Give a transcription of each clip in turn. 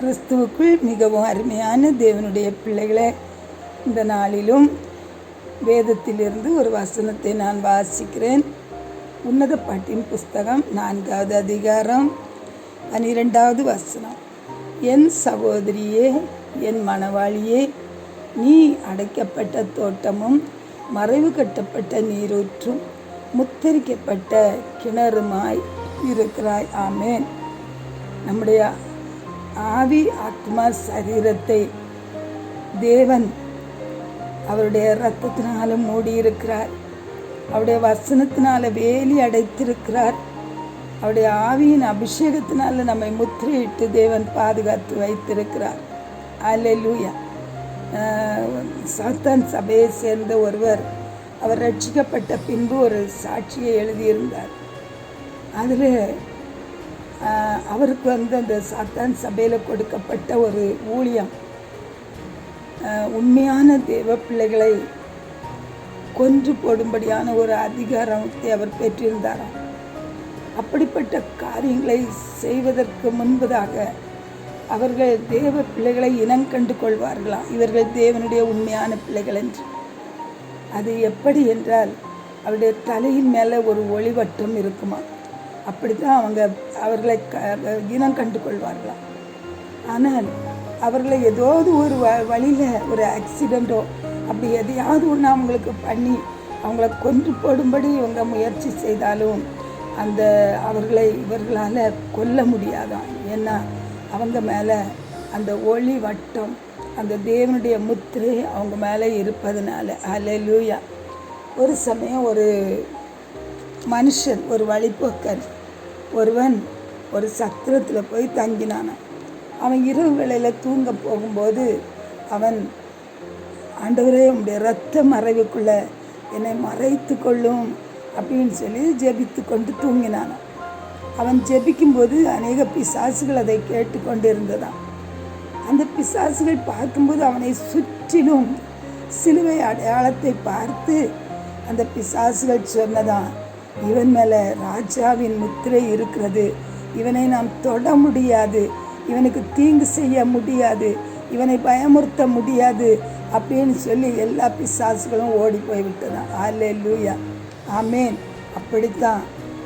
கிறிஸ்துவுக்குள் மிகவும் அருமையான தேவனுடைய பிள்ளைகளை இந்த நாளிலும் வேதத்திலிருந்து ஒரு வசனத்தை நான் வாசிக்கிறேன். உன்னத பாட்டின் புஸ்தகம் நான்காவது அதிகாரம் பனிரெண்டாவது வசனம். என் சகோதரியே என் மணவாளியே நீ அடைக்கப்பட்ட தோட்டமும் மறைவு கட்டப்பட்ட நீரூற்றும் முத்தரிக்கப்பட்ட கிணறுமாய் இருக்கிறாய். ஆமேன். நம்முடைய ஆவி ஆத்மா சரீரத்தை தேவன் அவருடைய இரத்தத்தினால மூடியிருக்கிறார். அவருடைய வசனத்தினால வேலி அடைத்திருக்கிறார். அவருடைய ஆவியின் அபிஷேகத்தினால நம்மை முத்திரையிட்டு தேவன் பாதுகாத்து வைத்திருக்கிறார். அலலூயா சாத்தான் சபையை சேர்ந்த ஒருவர் அவர் ரட்சிக்கப்பட்ட பின்பு ஒரு சாட்சியை எழுதியிருந்தார். அதில் அவருக்கு வந்து அந்த சாத்தான் சபையில் கொடுக்கப்பட்ட ஒரு ஊழியம். உண்மையான தேவ பிள்ளைகளை கொன்று போடும்படியான ஒரு அதிகாரத்தை அவர் பெற்றிருந்தாராம் அப்படிப்பட்ட காரியங்களை செய்வதற்கு முன்பதாக அவர்கள் தேவ பிள்ளைகளை இனம் கண்டு கொள்வார்களாம் இவர்கள் தேவனுடைய உண்மையான பிள்ளைகள் என்று. அது எப்படி என்றால் அவருடைய தலையின் மேலே ஒரு ஒளிவட்டம் இருக்குமா? அப்படி தான் அவங்க அவர்களை க இனம் கண்டு கொள்வார்களாம் ஆனால் அவர்களை ஏதாவது ஒரு வ வழியில் ஒரு ஆக்சிடெண்ட்டோ அப்படி எதையாவது ஒன்று அவங்களுக்கு பண்ணி அவங்கள கொன்று போடும்படி இவங்க முயற்சி செய்தாலும் அந்த அவர்களை இவர்களால் கொல்ல முடியாதான். ஏன்னா அவங்க மேலே அந்த ஒளி வட்டம் அந்த தேவனுடைய முத்திரை அவங்க மேலே இருப்பதனால. அலலூயா ஒரு சமயம் ஒரு மனுஷன் ஒரு வழிபோக்கன் ஒருவன் ஒரு சத்திரத்தில் போய் தங்கினானான் அவன் இரவு வேளையில் தூங்க போகும்போது அவன் ஆண்டவரே உடைய ரத்த மறைவுக்குள்ளே என்னை மறைத்து கொள்ளும் அப்படின்னு சொல்லி ஜெபித்து கொண்டு தூங்கினான். அவன் ஜெபிக்கும்போது அநேக பிசாசுகள் அதை கேட்டுக்கொண்டு இருந்ததாம் அந்த பிசாசுகள் பார்க்கும்போது அவனை சுற்றிலும் சிலுவை அடையாளத்தை பார்த்து அந்த பிசாசுகள் சொன்னதான் இவன் மேலே ராஜாவின் முத்திரை இருக்கிறது. இவனை நாம் தொட முடியாது. இவனுக்கு தீங்கு செய்ய முடியாது. இவனை பயமுறுத்த முடியாது. அப்படின்னு சொல்லி எல்லா பிசாசுகளும் ஓடி போய்விட்டதான் ஆலே லூயா ஆமேன். அப்படித்தான்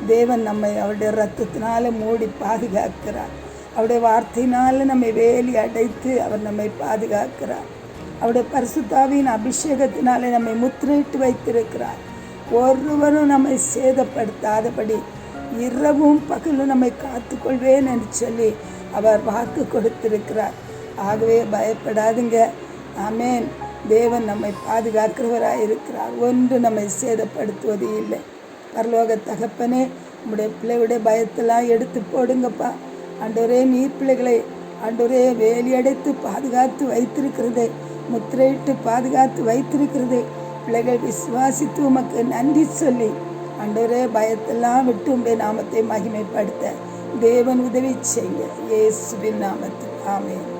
தேவன் நம்மை அவருடைய ரத்தத்தினால மூடி பாதுகாக்கிறார். அவருடைய வார்த்தையினால் நம்மை வேலி அடைத்து அவர் நம்மை பாதுகாக்கிறார். அவருடைய பரிசுத்தாவின் அபிஷேகத்தினாலே நம்மை முத்திரையிட்டு வைத்திருக்கிறார். ஒருவரும் நம்மை சேதப்படுத்தாதபடி இரவும் பகலும் நம்மை காத்துக்கொள்வேன் என்று சொல்லி அவர் வாக்கு கொடுத்திருக்கிறார். ஆகவே பயப்படாதுங்க. ஆமேன். தேவன் நம்மை பாதுகாக்கிறவராக இருக்கிறார். ஒன்று நம்மை சேதப்படுத்துவது இல்லை. பரலோக தகப்பனே நம்முடைய பிள்ளையுடைய பயத்தெல்லாம் எடுத்து போடுங்கப்பா. அன்றொரே நீர் பிள்ளைகளை அன்றொரே வேலியடைத்து பாதுகாத்து வைத்திருக்கிறதே. முத்திரையிட்டு பாதுகாத்து வைத்திருக்கிறதே. பிள்ளைகள் விசுவாசித்து உமக்கு நன்றி சொல்லி அன்றரே பயத்தெல்லாம் விட்டு உடைய நாமத்தை மகிமைப்படுத்த தேவன் உதவி செய்ய இயேசுவின் நாமத்தில். ஆமேன்.